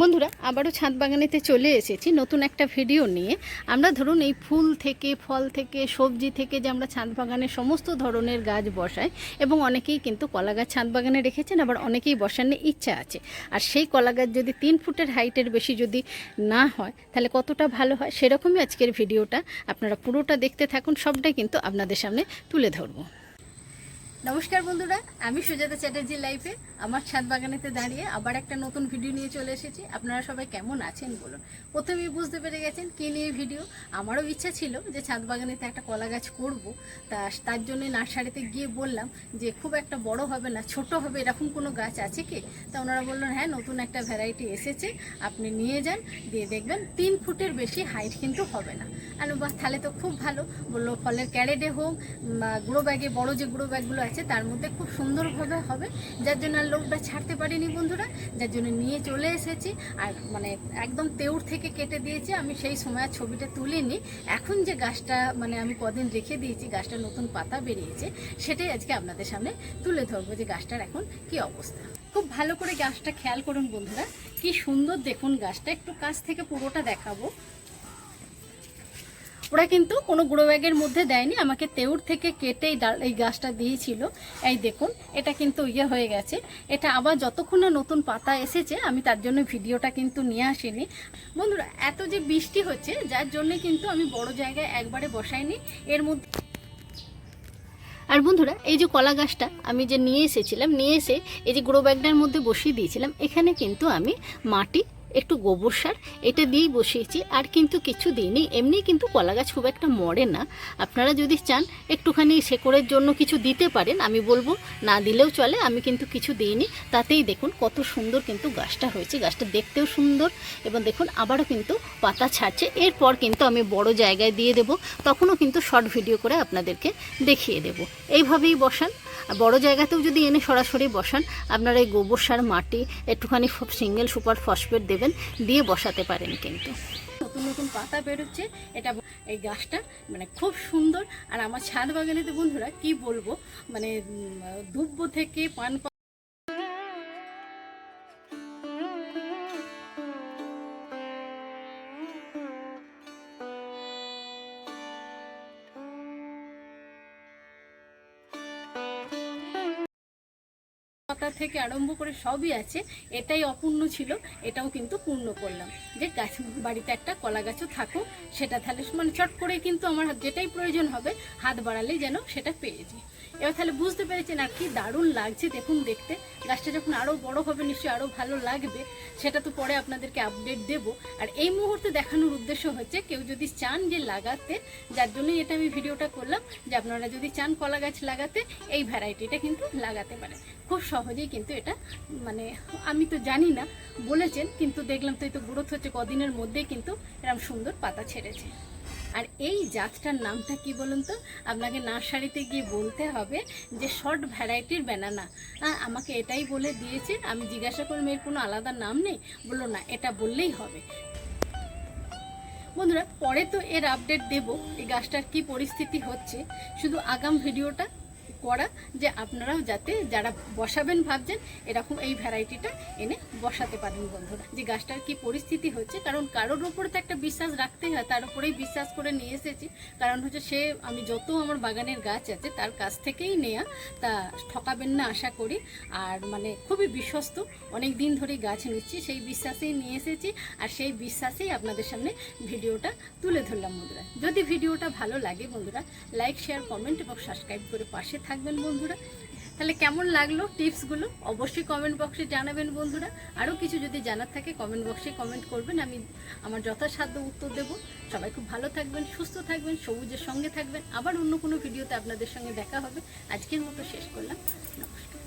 বন্ধুরা, আবারও ছাদ বাগানেতে চলে এসেছি নতুন একটা ভিডিও নিয়ে। আমরা ধরুন এই ফুল থেকে, ফল থেকে, সবজি থেকে যে আমরা ছাদ বাগানে সমস্ত ধরনের গাছ বসাই, এবং অনেকেই কিন্তু কলা গাছ ছাদ বাগানে রেখেছেন, আবার অনেকেই বসানোর ইচ্ছা আছে। আর সেই কলা গাছ যদি তিন ফুটের হাইটের বেশি যদি না হয়, তাহলে কতটা ভালো হয়? সেরকমই আজকের ভিডিওটা। আপনারা পুরোটা দেখতে থাকুন, সবটাই কিন্তু আপনাদের সামনে তুলে ধরবো। নমস্কার বন্ধুরা, আমি সুজাতা চ্যাটার্জি লাইফে আমার ছাদ বাগানেতে দাঁড়িয়ে আবার একটা নতুন ভিডিও নিয়ে চলে এসেছি। আপনারা সবাই কেমন আছেন বলুন? প্রথমেই বুঝতে পেরে গেছেন কী নিয়ে ভিডিও আমারও ইচ্ছা ছিল যে ছাদ বাগানেতে একটা কলা গাছ করব। তা তার জন্য নার্সারিতে গিয়ে বললাম যে খুব একটা বড় হবে না, ছোট হবে, এরকম কোনো গাছ আছে কি? তা ওনারা বললেন হ্যাঁ নতুন একটা ভ্যারাইটি এসেছে, আপনি নিয়ে যান, দিয়ে দেখবেন, তিন ফুটের বেশি হাইট কিন্তু হবে না। আর তাহলে তো খুব ভালো। বলল, ফলের ক্যারেটে হোক গুঁড়ো ব্যাগে বড় যে গুঁড়ো ব্যাগগুলো আছে তার মধ্যে খুব সুন্দরভাবে হবে। যার জন্য আর লোকটা ছাড়তে পারিনি বন্ধুরা, যার জন্য নিয়ে চলে এসেছি। আর মানে একদম তেউর থেকে কেটে দিয়েছি, আমি সেই সময় ছবিটা তুলিনি। এখন যে গাছটা মানে আমি কদিন রেখে দিয়েছি, গাছটা নতুন পাতা বেরিয়েছে, সেটাই আজকে আপনাদের সামনে তুলে ধরবো যে গাছটার এখন কি অবস্থা। খুব ভালো করে গাছটা খেয়াল করুন বন্ধুরা, কি সুন্দর দেখুন গাছটা, একটু কাছ থেকে পুরোটা দেখাবো। ওরা কিন্তু কোনো গুঁড়ো ব্যাগের মধ্যে দেয়নি, আমাকে তেউর থেকে কেটে এই ডাল এই গাছটা দিয়েছিল। এই দেখুন, এটা কিন্তু ইয়ে হয়ে গেছে। এটা আবার যতক্ষণ না নতুন পাতা এসেছে, আমি তার জন্য ভিডিওটা কিন্তু নিয়ে আসিনি। বন্ধুরা, এত যে বৃষ্টি হচ্ছে, যার জন্য কিন্তু আমি বড় জায়গায় একবারে বসাইনি। এর মধ্যে আর বন্ধুরা, এই যে কলা গাছটা আমি যে নিয়ে এসেছিলাম, নিয়ে এসে এই যে গ্রো ব্যাগটার মধ্যে বসিয়ে দিয়েছিলাম, এখানে কিন্তু আমি মাটি একটু গোবর সার, এটা দিয়েই বসিয়েছি। আর কিন্তু কিছু দিইনি। এমনি কিন্তু কলা গাছ খুব একটা মরে না। আপনারা যদি চান একটুখানি শেকড়ের জন্য কিছু দিতে পারেন, আমি বলব না দিলেও চলে, আমি কিন্তু কিছু দিইনি। তাতেই দেখুন কত সুন্দর কিন্তু গাছটা হয়েছে। গাছটা দেখতেও সুন্দর এবং দেখুন আবারও কিন্তু পাতা ছাড়ছে। এরপর কিন্তু আমি বড় জায়গায় দিয়ে দেব। তখনও কিন্তু শর্ট ভিডিও করে আপনাদেরকে দেখিয়ে দেব। এইভাবেই বসান। বড় জায়গাতেও যদি এনে সরাসরি বসান, আপনারা এই গোবর সার, মাটি, একটুখানি সিঙ্গেল সুপার ফসফেট দেবেন। দিয়ে বসাতে পারেন কিন্তু। নতুন নতুন পাতা বেরোচ্ছে, এটা এই গাছটা মানে খুব সুন্দর। আর আমার ছাদ বাগানেতে বন্ধুরা কি বলব মানে দুব্য থেকে পান থেকে আরম্ভ করে সবই আছে, এটাই অপূর্ণ ছিল, এটাও কিন্তু পূর্ণ করলাম। যে গাছ বাড়িতে একটা কলা গাছও থাকুক, সেটা তাহলে মানে চট করে কিন্তু আমার যেটাই প্রয়োজন হবে, হাত বাড়ালেই যেন সেটা পেয়েছি এবার তাহলে বুঝতে পেরেছেন আর কি দারুণ লাগছে দেখুন দেখতে। গাছটা যখন আরও বড় হবে নিশ্চয়ই আরও ভালো লাগবে, সেটা তো পরে আপনাদেরকে আপডেট দেব। আর এই মুহূর্তে দেখানোর উদ্দেশ্য হচ্ছে, কেউ যদি চান যে লাগাতে, যার জন্যই এটা আমি ভিডিওটা করলাম, যে আপনারা যদি চান কলা গাছ লাগাতে, এই ভ্যারাইটিটা কিন্তু লাগাতে পারেন। খুব সহজেই কিন্তু এটা মানে আমি তো জানি না, বলেছেন, কিন্তু দেখলাম তো এই তো গ্রোথ হচ্ছে কদিনের মধ্যেই কিন্তু এরকম সুন্দর পাতা ছেড়েছে। আর এই জাতটার নামটা কি বলুন তো? আপনাকে নার্সারিতে গিয়ে বলতে হবে যে শর্ট ভ্যারাইটির ব্যানানা। আমাকে এটাই বলে দিয়েছে, আমি জিজ্ঞাসা করলাম এর কোনো আলাদা নাম নেই? বলল, না, এটা বললেই হবে। বন্ধুরা, পরে তো এর আপডেট দেব, এই গাছটার কি পরিস্থিতি হচ্ছে। শুধু আগাম ভিডিওটা করা যে আপনারাও যাতে যারা বসাবেন ভাবছেন, এরকম এই ভ্যারাইটিটা এনে বসাতে পারেন বন্ধুরা। যে গাছটার কি পরিস্থিতি হচ্ছে, কারণ কারোর উপরে তো একটা বিশ্বাস রাখতেই হয়, তার উপরেই বিশ্বাস করে নিয়ে এসেছি। কারণ হচ্ছে সে, আমি যত আমার বাগানের গাছ আছে, তার কাছ থেকেই নেয়া, তা ঠকাবেন না আশা করি। আর মানে খুবই বিশ্বস্ত, অনেক দিন ধরেই গাছ নিচ্ছি, সেই বিশ্বাসেই নিয়ে এসেছি। আর সেই বিশ্বাসেই আপনাদের সামনে ভিডিওটা তুলে ধরলাম বন্ধুরা। যদি ভিডিওটা ভালো লাগে বন্ধুরা, লাইক, শেয়ার, কমেন্ট এবং সাবস্ক্রাইব করে পাশে থাকবেন বন্ধুরা। তাহলে কেমন লাগল টিপসগুলো? অবশ্যই কমেন্ট বক্সে জানাবেন বন্ধুরা। আরও কিছু যদি জানার থাকে কমেন্ট বক্সে কমেন্ট করবেন। আমি আমার যথাসাধ্য উত্তর দেব। সবাই খুব ভালো থাকবেন, সুস্থ থাকবেন, সবুজের সঙ্গে থাকবেন। আবার অন্য কোনো ভিডিওতে আপনাদের সঙ্গে দেখা হবে। আজকের মতো শেষ করলাম। নমস্কার।